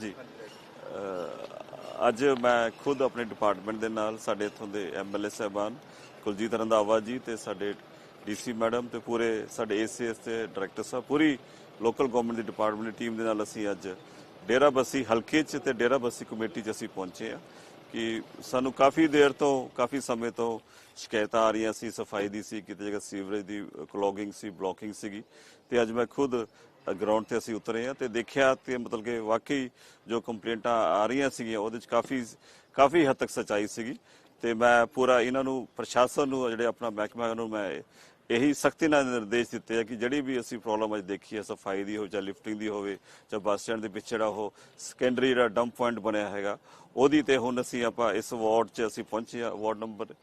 ਜੀ। ਅੱਜ ਮੈਂ ਖੁਦ ਆਪਣੇ ਡਿਪਾਰਟਮੈਂਟ ਦੇ ਨਾਲ ਸਾਡੇ ਇੱਥੋਂ ਦੇ ਐਮਐਲਏ ਸਾਹਿਬਾਨ ਕੁਲਜੀਤ ਰੰਧਾਵਾ ਜੀ ਤੇ ਸਾਡੇ ਡੀਸੀ ਮੈਡਮ ਤੇ ਪੂਰੇ ਸਾਡੇ ਏਸੀਐਸ ਤੇ ਡਾਇਰੈਕਟਰ ਸਾਹਿਬ, ਪੂਰੀ ਲੋਕਲ ਗਵਰਨਮੈਂਟ ਦੀ ਡਿਪਾਰਟਮੈਂਟ ਦੀ ਟੀਮ ਦੇ ਨਾਲ ਅਸੀਂ ਅੱਜ ਡੇਰਾ ਬੱਸੀ ਹਲਕੇ 'ਚ ਤੇ ਡੇਰਾ ਬੱਸੀ ਕਮੇਟੀ 'ਚ ਅਸੀਂ ਪਹੁੰਚੇ ਆ ਕਿ ਸਾਨੂੰ ਕਾਫੀ ਦੇਰ ਤੋਂ, ਕਾਫੀ ਸਮੇਂ ਤੋਂ ਸ਼ਿਕਾਇਤਾਂ ਆ ਰਹੀਆਂ ਸੀ, ਸਫ਼ਾਈ ਦੀ ਸੀ, ਕਿਤੇ ਜਗ੍ਹਾ ਸੀਵਰੇਜ ਦੀ ਕਲੋਗਿੰਗ ਸੀ ਬਲੋਕਿੰਗ ਸੀਗੀ ਤੇ ਅੱਜ ਮੈਂ ਖੁਦ ਗਰਾਊਂਡ ਤੇ ਅਸੀਂ ਉਤਰੇ ਆ ਤੇ ਦੇਖਿਆ ਤੇ ਮਤਲਬ ਕਿ ਵਾਕਈ ਜੋ ਕੰਪਲੇਂਟਾਂ ਆ ਰਹੀਆਂ ਸੀਗੀਆਂ, ਉਹਦੇ ਚ ਕਾਫੀ ਕਾਫੀ ਹੱਦ ਤੱਕ ਸਚਾਈ ਸੀਗੀ ਤੇ ਮੈਂ ਪੂਰਾ ਇਹਨਾਂ ਨੂੰ, ਪ੍ਰਸ਼ਾਸਨ ਨੂੰ, ਜਿਹੜੇ ਆਪਣਾ ਮਹਿਕਮਾ ਨੂੰ ਮੈਂ ਇਹੀ ਸਖਤੀ ਨਾਲ ਨਿਰਦੇਸ਼ ਦਿੱਤੇ ਆ ਕਿ ਜਿਹੜੀ ਵੀ ਅਸੀਂ ਪ੍ਰੋਬਲਮ ਅੱਜ ਦੇਖੀ ਹੈ, ਸਫ਼ਾਈ ਦੀ ਹੋਵੇ ਜਾਂ ਲਿਫਟਿੰਗ ਦੀ ਹੋਵੇ ਜਾਂ ਬੱਸ ਸਟੈਂਡ ਦੇ ਪਿੱਛੇ ਜਿਹੜਾ ਉਹ ਸੈਕੰਡਰੀ ਜਿਹੜਾ ਡੰਪ ਪੁਆਇੰਟ ਬਣਿਆ ਹੈਗਾ, ਉਹਦੀ ਤੇ ਹੁਣ ਅਸੀਂ ਆਪਾਂ ਇਸ ਵਾਰਡ 'ਚ ਅਸੀਂ ਪਹੁੰਚੇ ਆ ਵਾਰਡ ਨੰਬਰ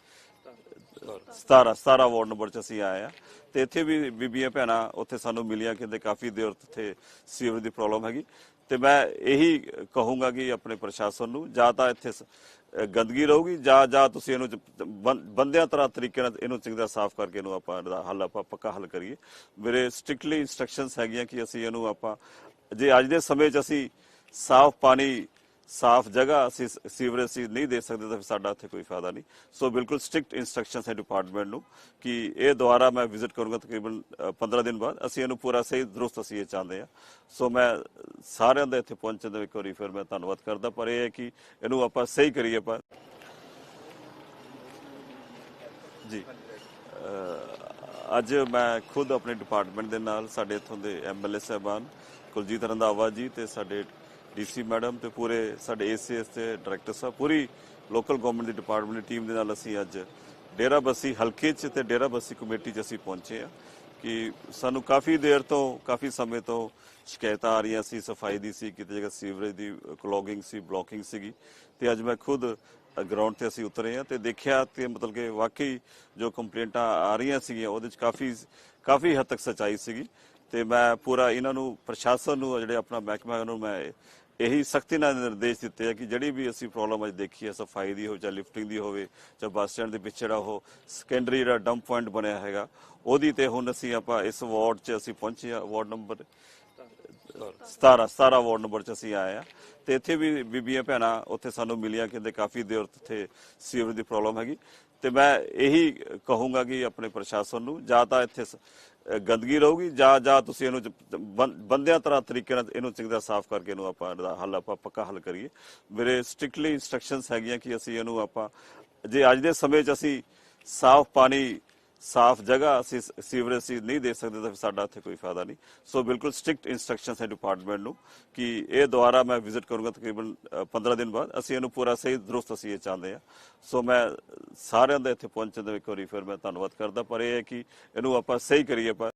17 17 ਵਾਰਡ ਨੰਬਰ 'ਚ ਅਸੀਂ ਆਏ ਆ ਤੇ ਇੱਥੇ ਵੀ ਬੀਬੀਆਂ ਭੈਣਾਂ ਉੱਥੇ ਸਾਨੂੰ ਮਿਲੀਆਂ ਕਹਿੰਦੇ ਕਾਫੀ ਦੇਰ ਤੋਂ ਇੱਥੇ ਸੀਵਰ ਦੀ ਪ੍ਰੋਬਲਮ ਹੈਗੀ। ਤੇ ਮੈਂ ਇਹੀ ਕਹੂੰਗਾ ਕਿ ਆਪਣੇ ਪ੍ਰਸ਼ਾਸਨ ਨੂੰ ਜਾਂ ਤਾਂ ਇੱਥੇ ਸ- ਗੰਦਗੀ ਰਹੂਗੀ ਜਾਂ ਜਾਂ ਤੁਸੀਂ ਇਹਨੂੰ ਜ- ਬੰ- ਬੰਦਿਆਂ ਤਰ੍ਹਾਂ ਤਰੀਕੇ ਨਾਲ ਇਹਨੂੰ ਚੰਗੀ ਤਰ੍ਹਾਂ ਸਾਫ਼ ਕਰਕੇ ਇਹਨੂੰ ਆਪਾਂ ਇਹਦਾ ਹੱਲ ਆਪਾਂ ਪੱਕਾ ਹੱਲ ਕਰੀਏ। ਮੇਰੇ ਸਟ੍ਰਿਕਟਲੀ ਇਨਸਟਰਕਸ਼ਨਸ ਹੈਗੀਆਂ ਕਿ ਅਸੀਂ ਇਹਨੂੰ ਆਪਾਂ ਜੇ ਅੱਜ ਦੇ ਸਮੇਂ 'ਚ ਅਸੀਂ ਸਾਫ਼ ਪਾਣੀ ਸਾਫ਼ ਜਗ੍ਹਾ ਅਸੀਂ ਸੀਵਰੇਜ ਅਸੀਂ ਨਹੀਂ ਦੇ ਸਕਦੇ ਤਾਂ ਫਿਰ ਸਾਡਾ ਇੱਥੇ ਕੋਈ ਫਾਇਦਾ ਨਹੀਂ। ਸੋ ਬਿਲਕੁਲ ਸਟ੍ਰਿਕਟ ਇਨਸਟਰਕਸ਼ਨਸ ਹੈ ਡਿਪਾਰਟਮੈਂਟ ਨੂੰ ਕਿ ਇਹ ਦੁਆਰਾ ਮੈਂ ਵਿਜ਼ਿਟ ਕਰੂੰਗਾ ਤਕਰੀਬਨ ਅ, 15 ਦਿਨ ਬਾਅਦ। ਅਸੀਂ ਇਹਨੂੰ ਪੂਰਾ ਸਹੀ ਦਰੁਸਤ ਅਸੀਂ ਇਹ ਚਾਹੁੰਦੇ ਆ ਸੋ ਮੈਂ ਸਾਰਿਆਂ ਦਾ ਇੱਥੇ ਪਹੁੰਚਣ ਦਾ ਇੱਕ ਵਾਰੀ ਫਿਰ ਮੈਂ ਧੰਨਵਾਦ ਕਰਦਾ ਪਰ ਇਹ ਹੈ ਕਿ ਇਹਨੂੰ ਆਪਾਂ ਸਹੀ ਕਰੀਏ ਆਪਾਂ। ਜੀ। ਅੱਜ ਮੈਂ ਖੁਦ ਆਪਣੇ ਡਿਪਾਰਟਮੈਂਟ ਦੇ ਨਾਲ ਸਾਡੇ ਇੱਥੋਂ ਦੇ ਐਮਐਲਏ ਸਾਹਿਬਾਨ ਕੁਲਜੀਤ ਰੰਧਾਵਾ ਜੀ ਤੇ ਸਾਡੇ ਡੀਸੀ ਮੈਡਮ ਤੇ ਪੂਰੇ ਸਾਡੇ ਏਸੀਐਸ ਤੇ ਡਾਇਰੈਕਟਰ ਸਾਹਿਬ, ਪੂਰੀ ਲੋਕਲ ਗਵਰਨਮੈਂਟ ਦੀ ਡਿਪਾਰਟਮੈਂਟ ਦੀ ਟੀਮ ਦੇ ਨਾਲ ਅਸੀਂ ਅੱਜ ਡੇਰਾ ਬੱਸੀ ਹਲਕੇ 'ਚ ਤੇ ਡੇਰਾ ਬੱਸੀ ਕਮੇਟੀ 'ਚ ਅਸੀਂ ਪਹੁੰਚੇ ਆ ਕਿ ਸਾਨੂੰ ਕਾਫੀ ਦੇਰ ਤੋਂ, ਕਾਫੀ ਸਮੇਂ ਤੋਂ ਸ਼ਿਕਾਇਤਾਂ ਆ ਰਹੀਆਂ ਸੀ, ਸਫ਼ਾਈ ਦੀ ਸੀ, ਕਿਤੇ ਜਗ੍ਹਾ ਸੀਵਰੇਜ ਦੀ ਕਲੋਗਿੰਗ ਸੀ ਬਲੋਕਿੰਗ ਸੀਗੀ ਤੇ ਅੱਜ ਮੈਂ ਖੁਦ ਗਰਾਊਂਡ ਤੇ ਅਸੀਂ ਉਤਰੇ ਆ ਤੇ ਦੇਖਿਆ ਤੇ ਮਤਲਬ ਕਿ ਵਾਕਈ ਜੋ ਕੰਪਲੇਂਟਾਂ ਆ ਰਹੀਆਂ ਸੀਗੀਆਂ, ਉਹਦੇ ਚ ਕਾਫੀ ਕਾਫੀ ਹੱਦ ਤੱਕ ਸਚਾਈ ਸੀਗੀ। ਤੇ ਮੈਂ ਪੂਰਾ ਇਹਨਾਂ ਨੂੰ, ਪ੍ਰਸ਼ਾਸਨ ਨੂੰ, ਜਿਹੜੇ ਆਪਣਾ ਮਹਿਕਮਾ ਨੂੰ ਮੈਂ ਇਹੀ ਸਖਤੀ ਨਾਲ ਨਿਰਦੇਸ਼ ਦਿੱਤੇ ਆ ਕਿ ਜਿਹੜੀ ਵੀ ਅਸੀਂ ਪ੍ਰੋਬਲਮ ਅੱਜ ਦੇਖੀ ਹੈ ਸਫ਼ਾਈ ਦੀ ਹੋਵੇ ਜਾਂ ਲਿਫਟਿੰਗ ਦੀ ਹੋਵੇ ਜਾਂ ਬੱਸ ਸਟੈਂਡ ਦੇ ਪਿੱਛੇ ਜਿਹੜਾ ਉਹ ਸੈਕੰਡਰੀ ਜਿਹੜਾ ਡੰਪ ਪੁਆਇੰਟ ਬਣਿਆ ਹੈਗਾ, ਉਹਦੀ ਤੇ ਹੁਣ ਅਸੀਂ ਆਪਾਂ ਇਸ ਵਾਰਡ 'ਚ ਅਸੀਂ ਪਹੁੰਚੇ ਆ, ਵਾਰਡ ਨੰਬਰ 17 17 ਵਾਰਡ ਨੰਬਰ 'ਚ ਅਸੀਂ ਆਏ ਆ। ਤੇ ਇੱਥੇ ਵੀ ਬੀਬੀਆਂ ਭੈਣਾਂ ਉੱਥੇ ਸਾਨੂੰ ਮਿਲੀਆਂ, ਕਹਿੰਦੇ ਕਾਫੀ ਦੇਰ ਤੋਂ ਇੱਥੇ ਸੀਵਰ ਦੀ ਪ੍ਰੋਬਲਮ ਹੈਗੀ। ਤੇ ਮੈਂ ਇਹੀ ਕਹੂੰਗਾ ਕਿ ਆਪਣੇ ਪ੍ਰਸ਼ਾਸਨ ਨੂੰ, ਜਾਂ ਤਾਂ ਇੱਥੇ ਸ- ਗੰਦਗੀ ਰਹੂਗੀ ਜਾਂ ਜਾਂ ਤੁਸੀਂ ਇਹਨੂੰ ਜ- ਬੰ- ਬੰਦਿਆਂ ਤਰ੍ਹਾਂ ਤਰੀਕੇ ਨਾਲ ਇਹਨੂੰ ਚੰਗੀ ਤਰ੍ਹਾਂ ਸਾਫ਼ ਕਰਕੇ ਇਹਨੂੰ ਆਪਾਂ ਇਹਦਾ ਹੱਲ ਆਪਾਂ ਪੱਕਾ ਹੱਲ ਕਰੀਏ। ਮੇਰੇ ਸਟ੍ਰਿਕਟਲੀ ਇਨਸਟਰਕਸ਼ਨਸ ਹੈਗੀਆਂ ਕਿ ਅਸੀਂ ਇਹਨੂੰ ਆਪਾਂ ਜੇ ਅੱਜ ਦੇ ਸਮੇਂ 'ਚ ਅਸੀਂ ਸਾਫ਼ ਪਾਣੀ ਸਾਫ਼ ਜਗ੍ਹਾ ਅਸੀਂ ਸੀਵਰੇਜ ਅਸੀਂ ਨਹੀਂ ਦੇ ਸਕਦੇ ਤਾਂ ਫਿਰ ਸਾਡਾ ਇੱਥੇ ਕੋਈ ਫਾਇਦਾ ਨਹੀਂ। ਸੋ ਬਿਲਕੁਲ ਸਟ੍ਰਿਕਟ ਇਨਸਟਰਕਸ਼ਨਸ ਹੈ ਡਿਪਾਰਟਮੈਂਟ ਨੂੰ ਕਿ ਇਹ ਦੁਆਰਾ ਮੈਂ ਵਿਜ਼ਿਟ ਕਰੂੰਗਾ ਤਕਰੀਬਨ ਅ, 15 ਦਿਨ ਬਾਅਦ। ਅਸੀਂ ਇਹਨੂੰ ਪੂਰਾ ਸਹੀ ਦਰੁਸਤ ਅਸੀਂ ਇਹ ਚਾਹੁੰਦੇ ਆ ਸੋ ਮੈਂ ਸਾਰਿਆਂ ਦਾ ਇੱਥੇ ਪਹੁੰਚਣ ਦਾ ਇੱਕ ਵਾਰੀ ਫਿਰ ਮੈਂ ਧੰਨਵਾਦ ਕਰਦਾ। ਪਰ ਇਹ ਹੈ ਕਿ ਇਹਨੂੰ ਆਪਾਂ ਸਹੀ ਕਰੀਏ ਆਪਾਂ